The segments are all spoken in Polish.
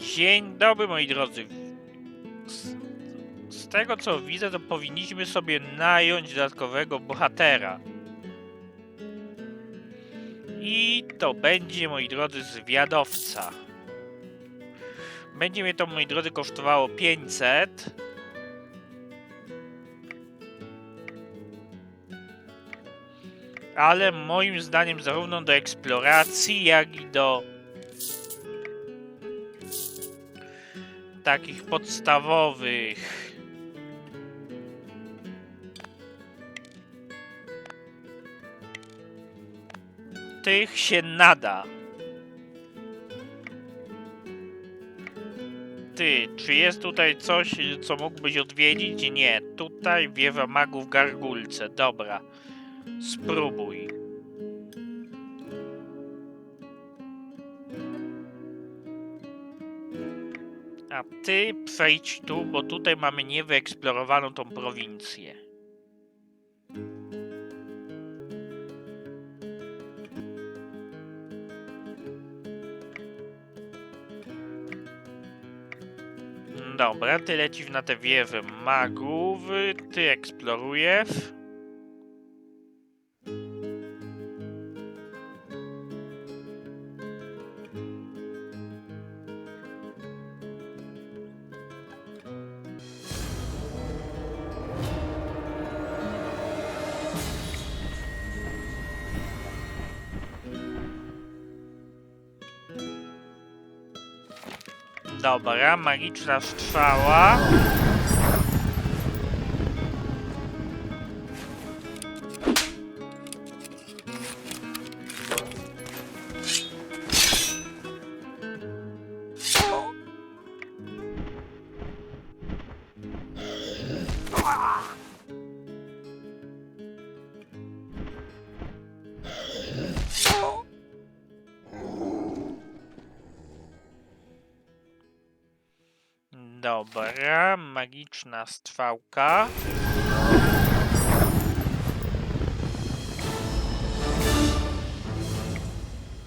Dzień dobry moi drodzy. Z, z tego co widzę, to powinniśmy sobie nająć dodatkowego bohatera. I to będzie, moi drodzy, zwiadowca. Będzie mnie to, moi drodzy, kosztowało 500. Ale moim zdaniem zarówno do eksploracji, jak i do takich podstawowych tych się nada. Ty, czy jest tutaj coś, co mógłbyś odwiedzić? Nie. Tutaj wiewa magów gargulce. Dobra. Spróbuj. A ty przejdź tu, bo tutaj mamy niewyeksplorowaną tą prowincję. Dobra, ty lecisz na te wiewy magów, ty eksplorujesz. Dobra, magiczna strzała. Dobra, magiczna strzałka.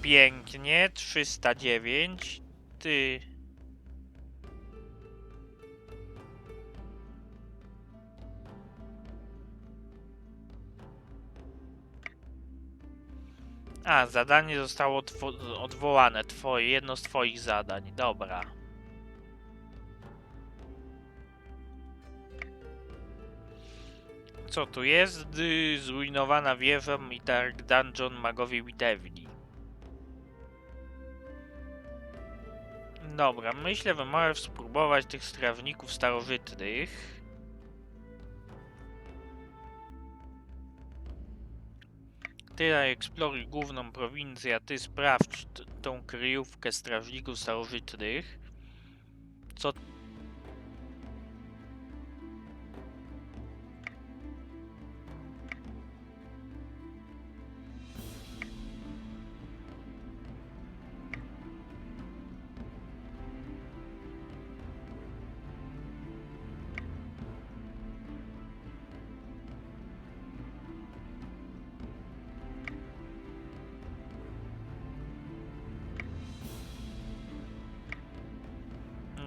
Pięknie, 309. Ty. A, zadanie zostało odwo- odwołane. Twoje, jedno z twoich zadań. Dobra. Co tu jest? Zrujnowana wieża i Dark Dungeon magowie widewni. Dobra, myślę, że możesz spróbować tych strawników starożytnych. Ty eksploruj główną prowincję, a ty sprawdź tą kryjówkę strażników starożytnych. Co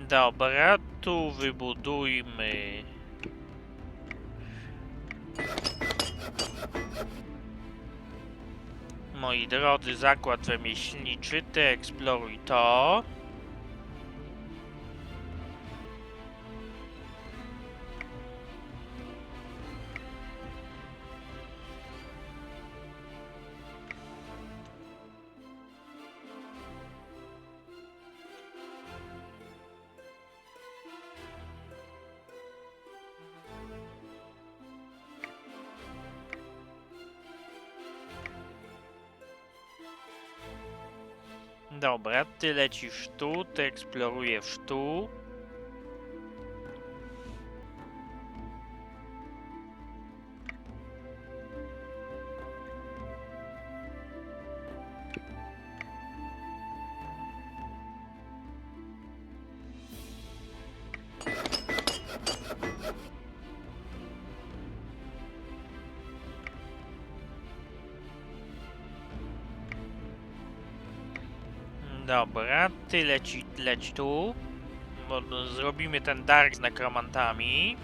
Dobra, tu wybudujmy. Moi drodzy, zakład rzemieślniczy, ty eksploruj to. Dobra, ty lecisz tu, ty eksplorujesz tu. Ty leci, leć tu. Bo zrobimy ten dark z nekromantami.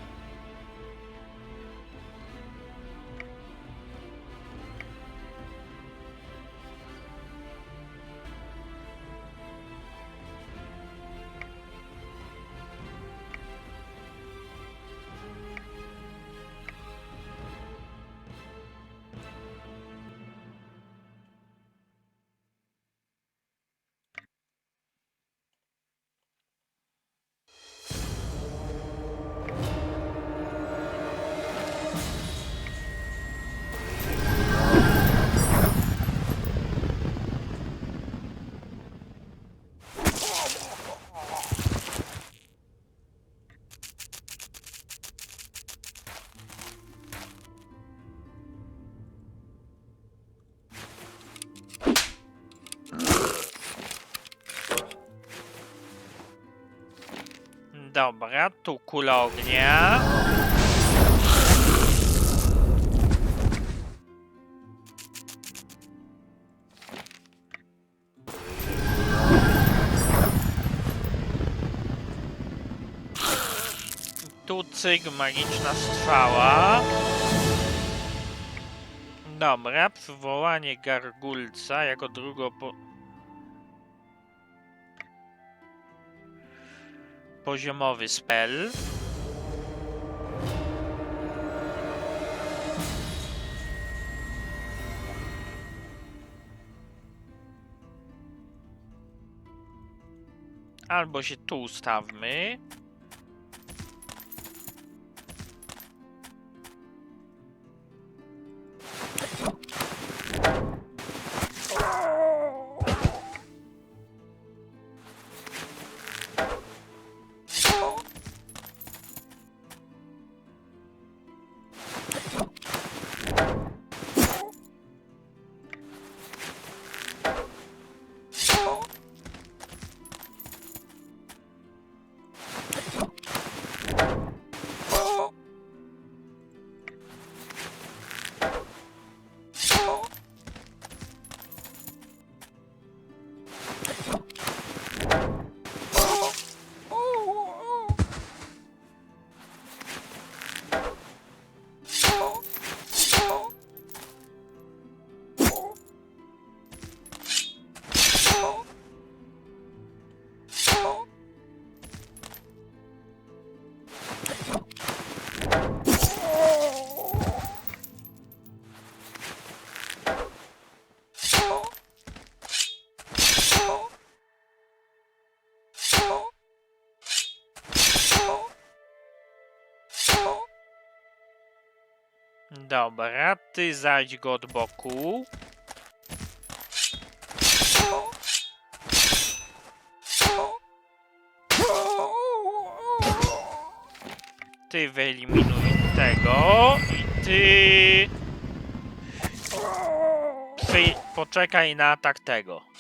Dobra, tu kula ognia. Tu cyk, magiczna strzała. Dobra, przywołanie gargulca jako drugo po... poziomowy spell. Albo się tu ustawmy. Dobra, ty zajdź go od boku. Ty wyeliminuj tego i ty... Przy... Poczekaj na atak tego.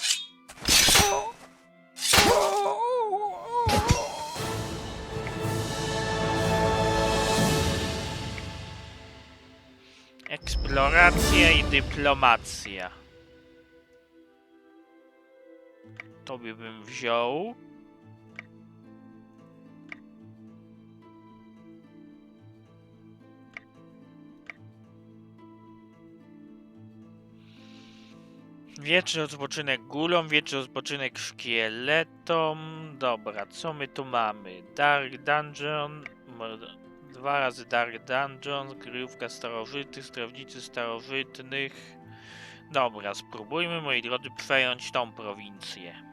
Eksploracja i dyplomacja. Tobie bym wziął. Wieczny odpoczynek gulom, wieczny odpoczynek szkieletom. Dobra, co my tu mamy? Dark Dungeon, dwa razy Dark Dungeon, kryjówka starożytnych, strażnicy starożytnych. Dobra, spróbujmy, moi drodzy, przejąć tą prowincję.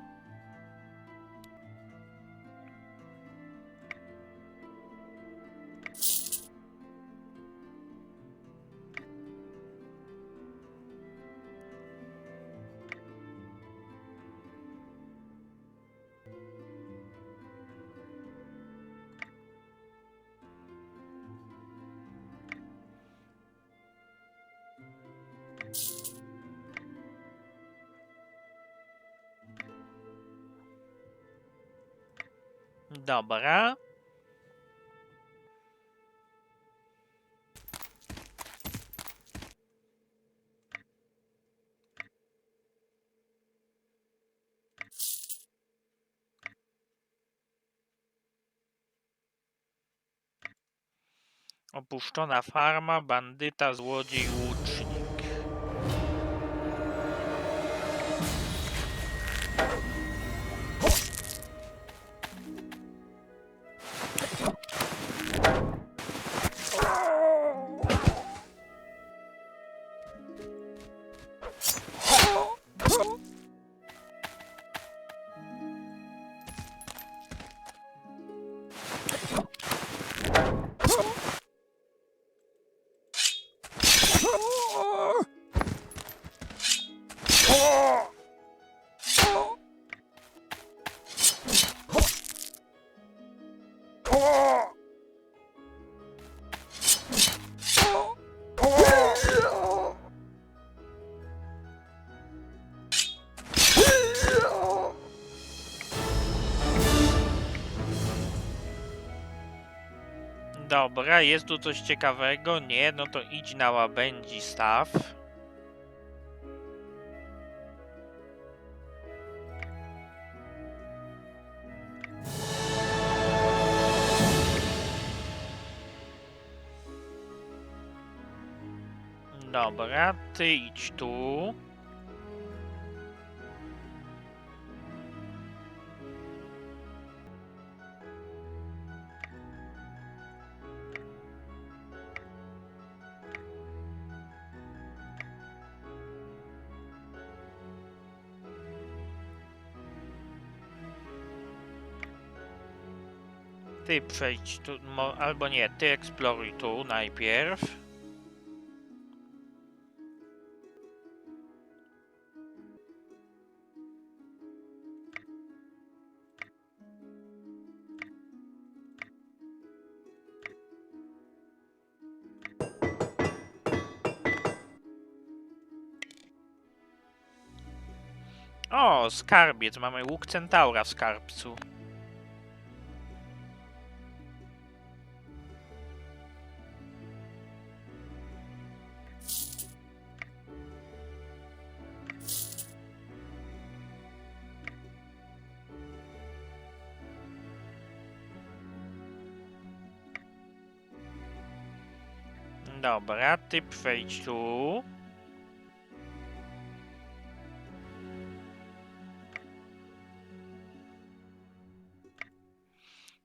Dobra. Opuszczona farma, bandyta, złodziej, Dobra, jest tu coś ciekawego? Nie, no to idź na łabędzi staw. Dobra, ty idź tu. Ty przejdź tu, albo nie, ty eksploruj tu najpierw. O, skarbiec, mamy łuk centaura w skarbcu. Dobra, ty przejdź tu.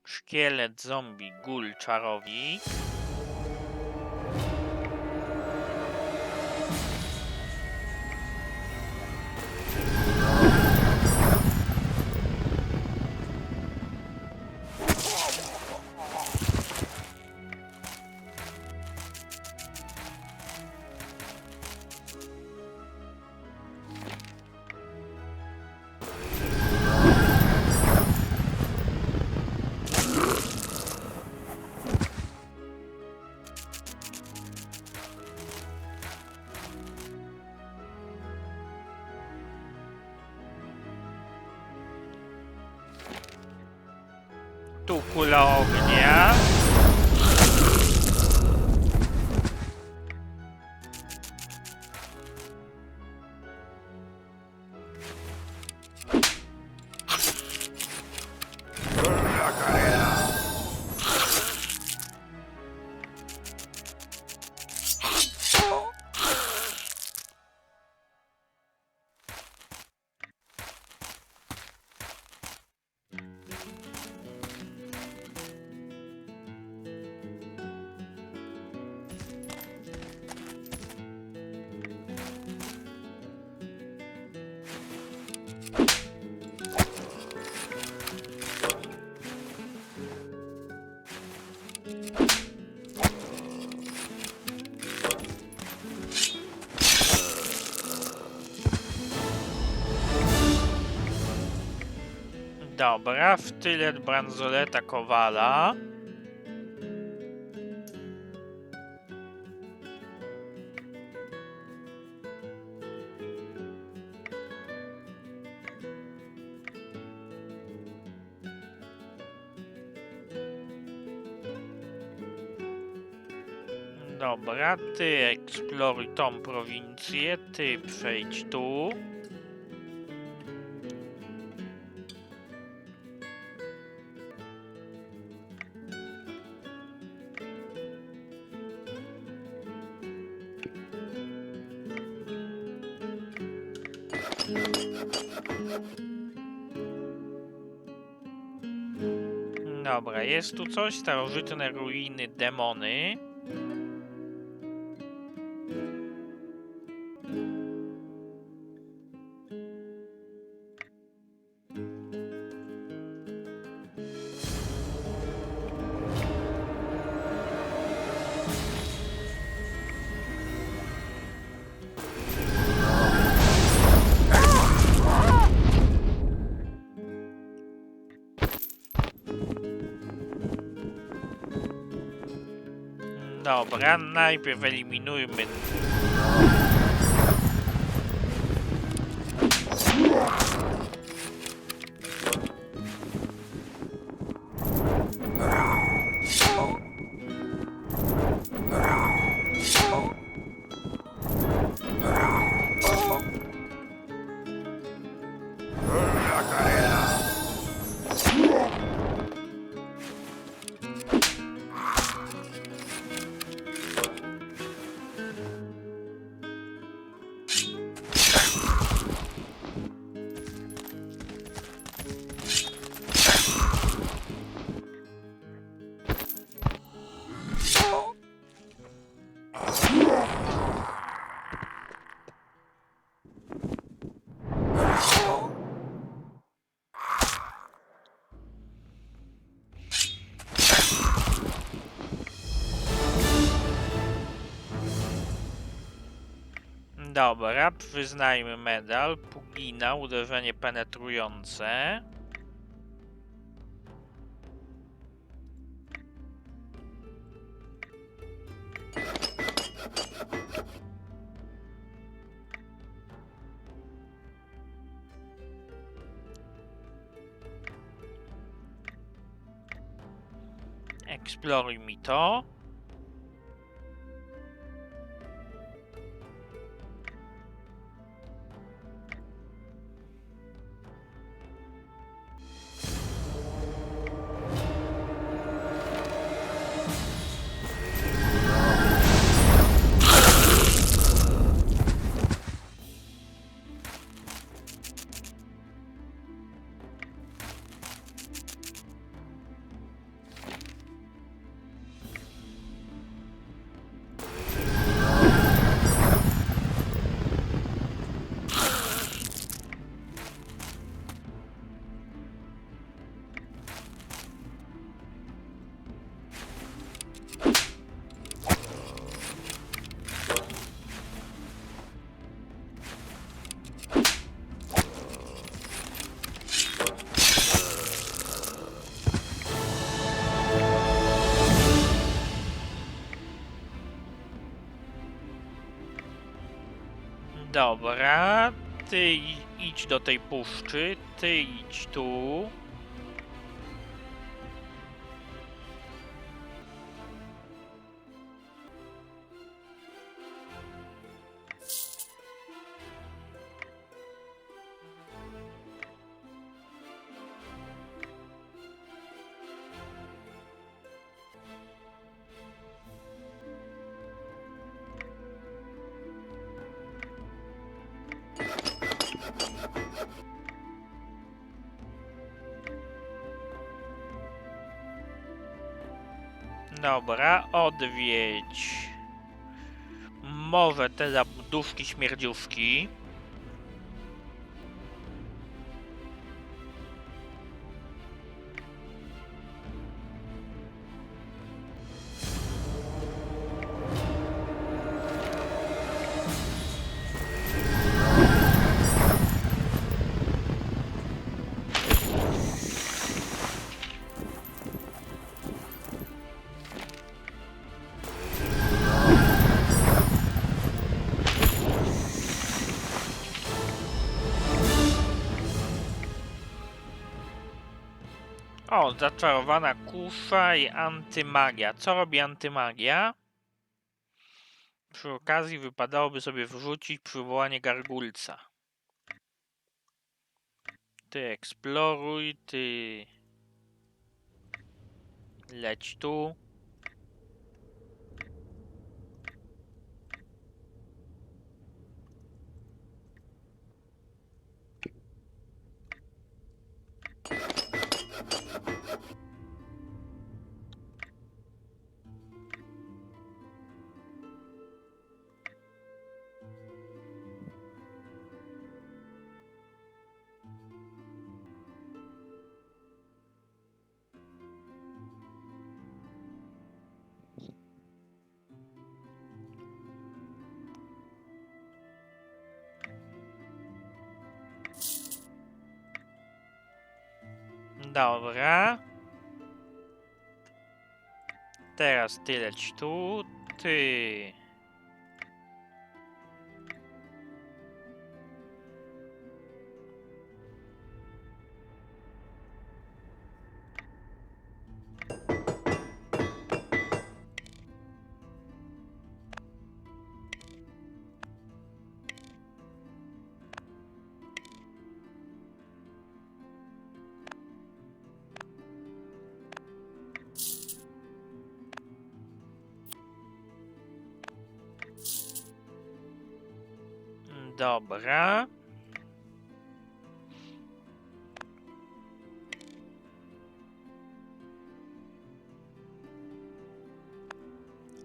Szkielet, zombie, gul, czarownik. Tu kula ognia. Dobra, wtylet bransoleta Kowala. Dobra, ty eksploruj tą prowincję, ty przejdź tu. Jest tu coś? Starożytne ruiny, demony. Dobra, najpierw eliminujmy. Dobra, przyznajmy medal. Pugina, uderzenie penetrujące. Eksploruj mi to. Dobra, ty idź do tej puszczy, ty idź tu. Dobra, odwiedź. Może te zabudówki śmierdziówki. O, zaczarowana kusza i antymagia. Co robi antymagia? Przy okazji wypadałoby sobie wrzucić przywołanie gargulca. Ty eksploruj, ty... Leć tu. Dobra. Teraz ty leć tu, ty. Dobra.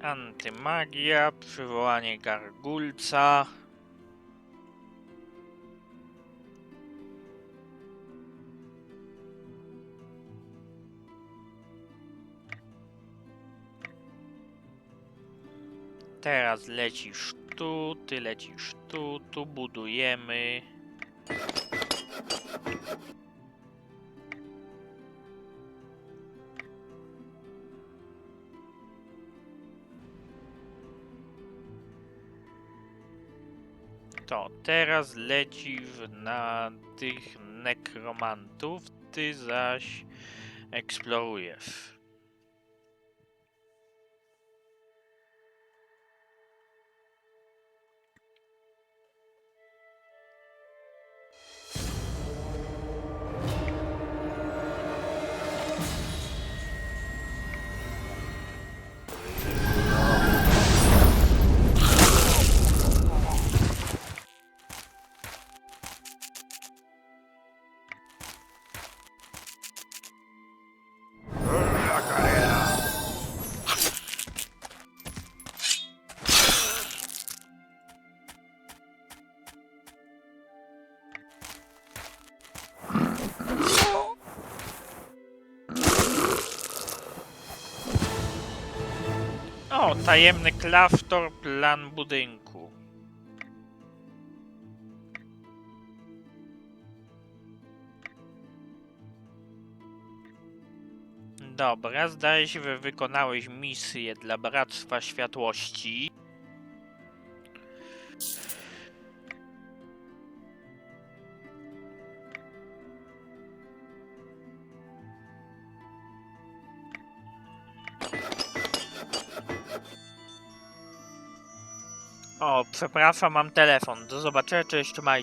Antymagia, przywołanie gargulca. Teraz lecisz tu, ty lecisz tu, tu budujemy. To teraz lecisz na tych nekromantów, ty zaś eksplorujesz. Tajemny klaftor, plan budynku. Dobra, zdaje się, że wykonałeś misję dla Bractwa Światłości. Przepraszam, mam telefon. Do zobaczenia, cześć, trzymaj